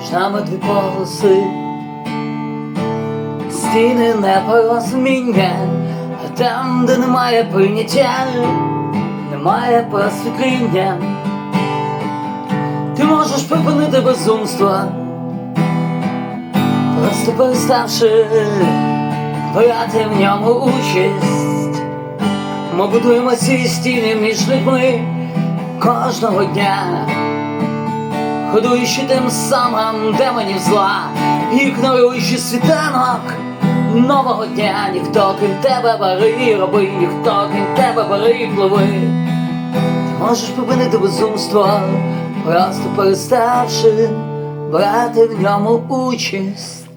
ночами дві полоси, стіни непорозуміння, а там, де немає прийняття, немає просвітління. Ти можеш припинити безумство, просто переставши брати в ньому участь. Ми будуємо ці стіни між людьми кожного дня, ходуючи тим самим демонів зла, ігноруючи світанок нового дня, ніхто крім тебе бери, роби, ніхто крім тебе бери, пливи. Ти можеш припинити безумство, просто переставши брати в ньому участь.